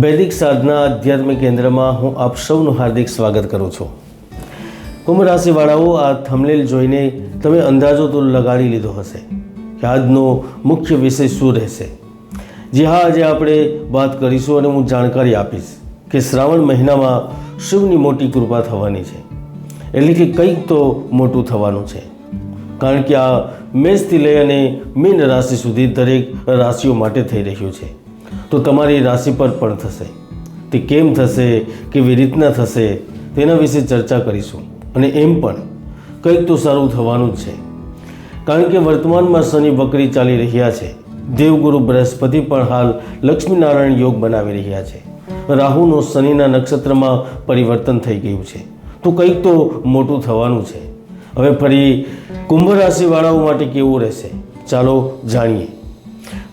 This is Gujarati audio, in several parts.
વૈદિક સાધના આધ્યાત્મિક કેન્દ્રમાં હું આપ સૌનું હાર્દિક સ્વાગત કરું છું. કુંભ રાશિવાળાઓ, આ થમલેલ જોઈને તમે અંદાજો તો લગાડી લીધો હશે કે આજનો મુખ્ય વિષય શું રહેશે. જે હા, આજે આપણે વાત કરીશું અને હું જાણકારી આપીશ કે શ્રાવણ મહિનામાં શિવની મોટી કૃપા થવાની છે. એટલે કે કંઈક તો મોટું થવાનું છે. કારણ કે આ મેષથી લઈ અને મીન રાશિ સુધી દરેક રાશિઓ માટે થઈ રહ્યું છે. તો તમારી રાશિ પર પણ થશે. તે કેમ થશે કેવી રીતના થશે તેના વિશે ચર્ચા કરીશું. અને એમ પણ કંઈક તો સારું થવાનું જ છે. કારણ કે વર્તમાનમાં શનિ વકરી ચાલી રહ્યા છે. દેવગુરુ બૃહસ્પતિ પણ હાલ લક્ષ્મીનારાયણ યોગ બનાવી રહ્યા છે. રાહુનો શનિના નક્ષત્રમાં પરિવર્તન થઈ ગયું છે. તો કંઈક તો મોટું થવાનું છે. હવે ફરી કુંભ રાશિવાળાઓ માટે કેવું રહેશે? ચાલો જાણીએ.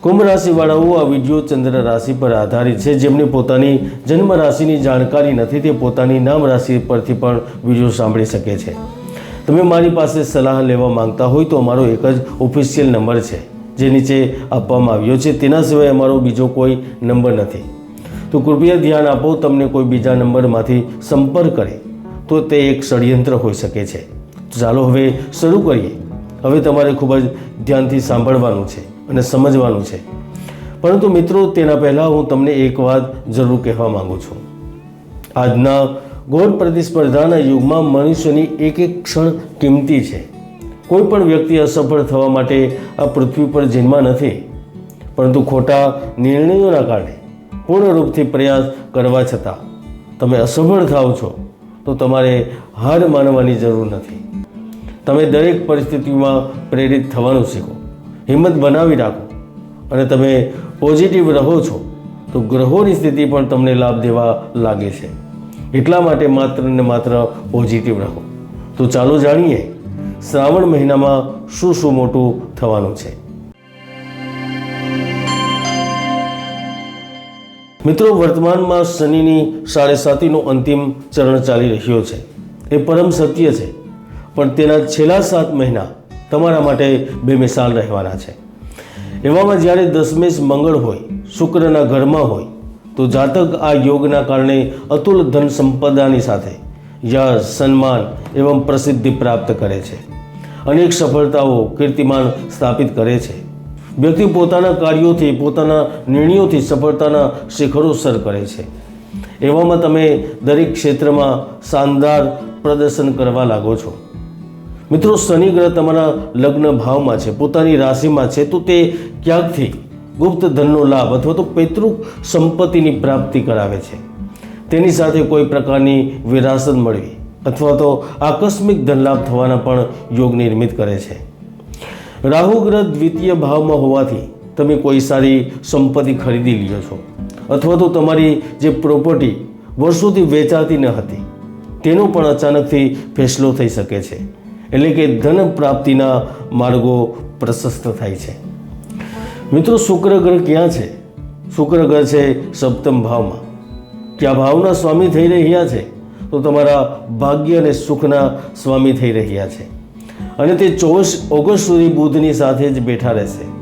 કુંભ રાશિવાળાઓ આ વીડિયો ચંદ્ર રાશિ પર આધારિત છે. જેમને પોતાની જન્મ રાશિની જાણકારી નથી, તે પોતાની નામ રાશિ પરથી પણ વીડિયો સાંભળી શકે છે. તમે મારી પાસે સલાહ લેવા માંગતા હોય તો અમારો એક જ ઓફિશિયલ નંબર છે, જે નીચે આપવામાં આવ્યો છે. તેના સિવાય અમારો બીજો કોઈ નંબર નથી. તો કૃપયા ધ્યાન આપો, તમને કોઈ બીજા નંબરમાંથી સંપર્ક કરે તો તે એક ષડયંત્ર હોઈ શકે છે. ચાલો હવે શરૂ કરીએ. હવે તમારે ખૂબ જ ધ્યાનથી સાંભળવાનું છે અને સમજવાનું છે. પરંતુ મિત્રો, તેના પહેલાં હું તમને એક વાત જરૂર કહેવા માગું છું. આજના ઘોર પ્રતિસ્પર્ધાના યુગમાં મનુષ્યની એક એક ક્ષણ કિંમતી છે. કોઈ પણ વ્યક્તિ અસફળ થવા માટે આ પૃથ્વી પર જન્મા નથી. પરંતુ ખોટા નિર્ણયોના કારણે પૂર્ણરૂપથી પ્રયાસ કરવા છતાં, તમે અસફળ થાવ છો, તો તમારે હાર માનવાની જરૂર નથી. તમે દરેક પરિસ્થિતિમાં પ્રેરિત થવાનું શીખો. હિંમત બનાવી રાખો. અને તમે પોઝિટિવ રહો છો, તો ગ્રહોની સ્થિતિ પણ તમને લાભ દેવા લાગે છે. એટલા માટે માત્ર ને માત્ર પોઝિટિવ રહો. તો ચાલો જાણીએ, શ્રાવણ મહિનામાં શું શું મોટું થવાનું છે. મિત્રો, વર્તમાનમાં શનિની સાડે સાતીનો અંતિમ ચરણ ચાલી રહ્યો છે. એ પરમ સત્ય છે. પણ તેના છેલ્લા સાત મહિના તમારા માટે બેમિસાલ રહેવાના છે. એવામાં જ્યારે દસમેશ મંગળ હોય, શુક્રના ઘરમાં હોય, તો જાતક આ યોગના કારણે અતુલ ધન સંપદાની સાથે યશ, સન્માન એવં પ્રસિદ્ધિ પ્રાપ્ત કરે છે. અનેક સફળતાઓ કીર્તિમાન સ્થાપિત કરે છે. વ્યક્તિ પોતાના કાર્યોથી, પોતાના નિર્ણયોથી સફળતાના શિખરો સર કરે છે. એવામાં તમે દરેક ક્ષેત્રમાં શાનદાર પ્રદર્શન કરવા લાગો છો. મિત્રો, શનિ ગ્રહ તમારા લગ્ન ભાવમાં છે, પોતાની રાશિમાં છે, તો તે ક્યાંકથી ગુપ્ત ધનનો લાભ અથવા તો પૈતૃક સંપત્તિની પ્રાપ્તિ કરાવે છે? તેની સાથે કોઈ પ્રકારની વિરાસત મળવી અથવા તો આકસ્મિક ધનલાભ થવાના પણ યોગ નિર્મિત કરે છે. રાહુ ગ્રહ દ્વિતીય ભાવમાં હોવાથી તમે કોઈ સારી સંપત્તિ ખરીદી લ્યો છો અથવા તો તમારી જે પ્રોપર્ટી વર્ષોથી વેચાતી ન હતી, તેનો પણ અચાનકથી ફેસલો થઈ શકે છે. એટલે કે ધન પ્રાપ્તિના માર્ગો પ્રશસ્ત થાય છે. મિત્રો શુક્ર ગ્રહ ક્યાં છે? શુક્ર ગ્રહ છે સપ્તમ ભાવમાં. ક્યાં ભાવના સ્વામી થઈ રહ્યા છે. તો તમારા ભાગ્ય અને સુખના સ્વામી થઈ રહ્યા છે. અને તે ચોવીસ ઓગસ્ટ સુધી બુધની સાથે જ બેઠા રહેશે.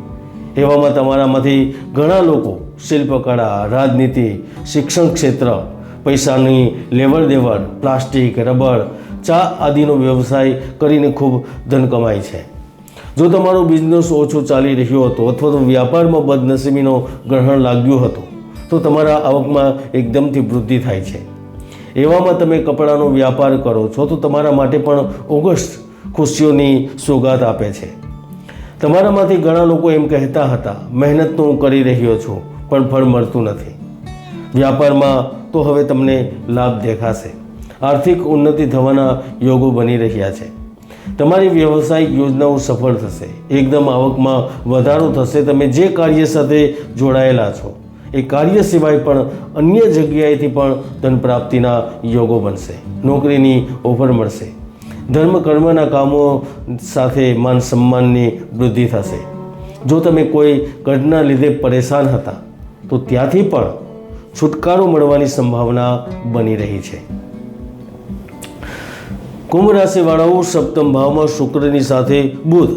એવામાં તમારામાંથી ઘણા લોકો શિલ્પકળા, રાજનીતિ, શિક્ષણ ક્ષેત્ર, પૈસાની લેવડ દેવડ પ્લાસ્ટિક, રબર ચા આદિનો વ્યવસાય કરીને ખૂબ ધન કમાય છે. જો તમારો બિઝનેસ ઓછો ચાલી રહ્યો હતો અથવા તો વ્યાપારમાં બદનસીબીનો ગ્રહણ લાગ્યું હતું, તો તમારા આવકમાં એકદમથી વૃદ્ધિ થાય છે. એવામાં તમે કપડાનો વ્યાપાર કરો છો, તો તમારા માટે પણ ઓગસ્ટ ખુશીઓની સોગાત આપે છે. તમારામાંથી ઘણા લોકો એમ કહેતા હતા, મહેનત તો હું કરી રહ્યો છું, પણ ફળ મળતું નથી. વ્યાપારમાં તો હવે તમને લાભ દેખાશે. આર્થિક ઉન્નતિ થવાના યોગો બની રહ્યા છે. તમારી વ્યવસાયિક યોજનાઓ સફળ થશે. એકદમ આવકમાં વધારો થશે. તમે જે કાર્ય સાથે જોડાયેલા છો, એ કાર્ય સિવાય પણ અન્ય જગ્યાએથી પણ ધન પ્રાપ્તિના યોગો બનશે. નોકરીની ઓફર મળશે. ધર્મ કર્મના કામો સાથે માન સન્માનની વૃદ્ધિ થશે. જો તમે કોઈ ઘટના લીધે પરેશાન હતા, તો ત્યાંથી પણ છુટકારો મળવાની સંભાવના બની રહી છે. કુંભ રાશિવાળાઓ સપ્તમ ભાવમાં શુક્રની સાથે બુધ,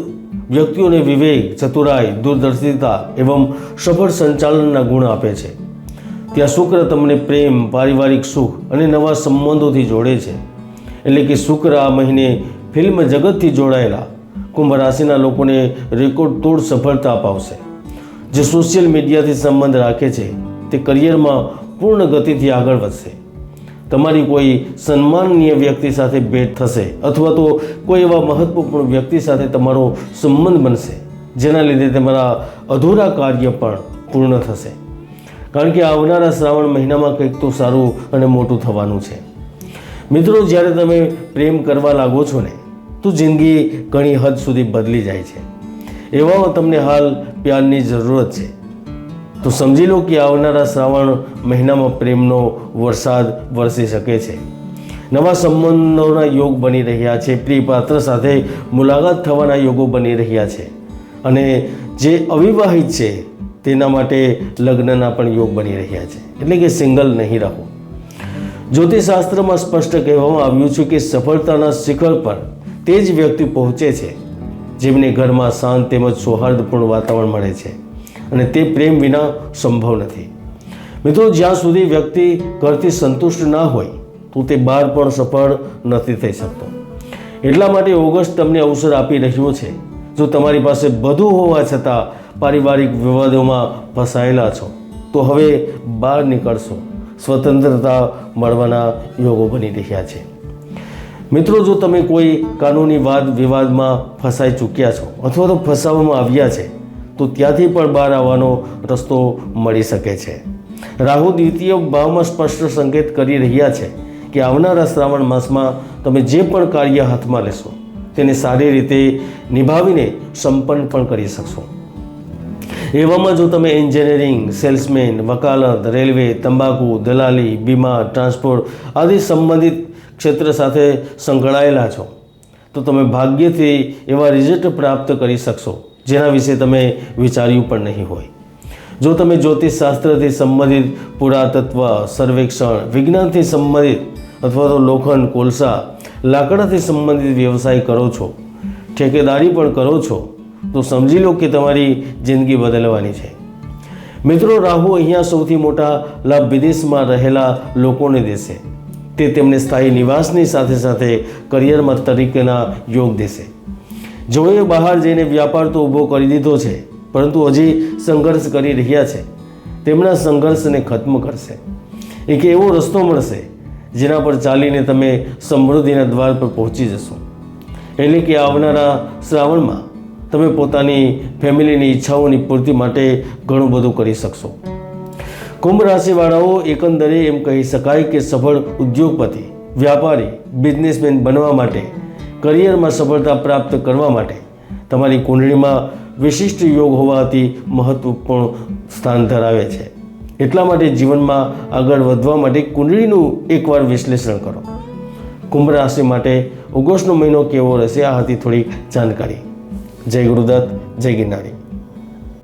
વ્યક્તિઓને વિવેક, ચતુરાઈ, દૂરદર્શિતા એવં સફળ સંચાલનના ગુણ આપે છે. ત્યાં શુક્ર તમને પ્રેમ, પારિવારિક સુખ અને નવા સંબંધોથી જોડે છે. એટલે કે શુક્ર આ મહિને ફિલ્મ જગતથી જોડાયેલા કુંભ રાશિના લોકોને રેકોર્ડ તોડ સફળતા અપાવશે. જે સોશિયલ મીડિયાથી સંબંધ રાખે છે, તે કરિયરમાં પૂર્ણ ગતિથી આગળ વધશે. તમારી કોઈ સન્માનનીય વ્યક્તિ સાથે ભેટ થશે અથવા તો કોઈ એવા મહત્વપૂર્ણ વ્યક્તિ સાથે તમારો સંબંધ બનશે, જેના લીધે તમારા અધૂરા કાર્ય પણ પૂર્ણ થશે. કારણ કે આવનારા શ્રાવણ મહિનામાં કંઈક તો સારું અને મોટું થવાનું છે. મિત્રો, જ્યારે તમે પ્રેમ કરવા લાગો છો ને, તો જિંદગી ઘણી હદ સુધી બદલી જાય છે. એવામાં તમને હાલ પ્યારની જરૂરત છે. તો સમજી લો કે આવનારા શ્રાવણ મહિનામાં પ્રેમનો વરસાદ વરસી શકે છે. નવા સંબંધોના યોગ બની રહ્યા છે. પ્રિય પાત્ર સાથે મુલાકાત થવાના યોગો બની રહ્યા છે. અને જે અવિવાહિત છે, તેના માટે લગ્નના પણ યોગ બની રહ્યા છે. એટલે કે સિંગલ નહીં રહો. જ્યોતિષશાસ્ત્રમાં સ્પષ્ટ કહેવામાં આવ્યું છે કે સફળતાના શિખર પર તે જ વ્યક્તિ પહોંચે છે, જેમને ઘરમાં શાંત તેમજ સૌહાર્દપૂર્ણ વાતાવરણ મળે છે. અને તે પ્રેમ વિના સંભવ નથી. મિત્રો, જ્યાં સુધી વ્યક્તિ ઘરથી સંતુષ્ટ ના હોય, તો તે બહાર પણ સફળ નથી થઈ શકતો. એટલા માટે ઓગસ્ટ તમને અવસર આપી રહ્યો છે. જો તમારી પાસે બધું હોવા છતાં પારિવારિક વિવાદોમાં ફસાયેલા છો, તો હવે બહાર નીકળશો. સ્વતંત્રતા મળવાના યોગો બની રહ્યા છે. મિત્રો, જો તમે કોઈ કાનૂની વાદ વિવાદમાં ફસાઈ ચૂક્યા છો અથવા તો ફસાવવામાં આવ્યા છે તો ત્યાંથી પણ બહાર આવવાનો રસ્તો મળી શકે છે. રાહુ દ્વિતીય ભાવમાં સ્પષ્ટ સંકેત કરી રહ્યા છે કે આવનારા શ્રાવણ માસમાં તમે જે પણ કાર્ય હાથમાં લેશો, તેને સારી રીતે નિભાવીને સંપન્ન પણ કરી શકશો. એવામાં જો તમે એન્જિનિયરિંગ, સેલ્સમેન, વકાલત, રેલવે, તંબાકુ, દલાલી બીમા ટ્રાન્સપોર્ટ આદિ સંબંધિત ક્ષેત્ર સાથે સંકળાયેલા છો, તો તમે ભાગ્યથી એવા રિઝલ્ટ પ્રાપ્ત કરી શકશો. જેના વિશે તમે વિચાર્યું પણ નહીં હોય. જો તમે જ્યોતિષશાસ્ત્રથી સંબંધિત પુરાતત્વ, સર્વેક્ષણ, વિજ્ઞાનથી સંબંધિત અથવા તો લોખંડ, કોલસા, લાકડાથી સંબંધિત વ્યવસાય કરો છો, ઠેકેદારી પણ કરો છો, તો સમજી લો કે તમારી જિંદગી બદલવાની છે. મિત્રો, રાહુ અહીંયા સૌથી મોટા લાભ વિદેશમાં રહેલા લોકોને દેશે. તે તેમને સ્થાયી નિવાસની સાથે સાથે કરિયરમાં તરીકેના યોગ દેશે. જેઓએ બહાર જઈને વ્યાપાર તો ઊભો કરી દીધો છે, પરંતુ હજી સંઘર્ષ કરી રહ્યા છે. તેમના સંઘર્ષને ખત્મ કરશે. એક એવો રસ્તો મળશે, જેના પર ચાલીને તમે સમૃદ્ધિના દ્વાર પર પહોંચી જશો. એટલે કે આવનારા શ્રાવણમાં તમે પોતાની ફેમિલીની ઈચ્છાઓની પૂર્તિ માટે ઘણું બધું કરી શકશો. કુંભ રાશિવાળાઓ એકંદરે એમ કહી શકાય કે સફળ ઉદ્યોગપતિ, વ્યાપારી, બિઝનેસમેન બનવા માટે કરિયરમાં સફળતા પ્રાપ્ત કરવા માટે તમારી કુંડળીમાં વિશિષ્ટ યોગ હોવાથી મહત્વપૂર્ણ સ્થાન ધરાવે છે. એટલા માટે જીવનમાં આગળ વધવા માટે કુંડળીનું એકવાર વિશ્લેષણ કરો. કુંભ રાશિ માટે ઓગસ્ટનો મહિનો કેવો રહેશે આ હતી થોડી જાણકારી. જય ગુરુદત્ત, જય ગિરનારી.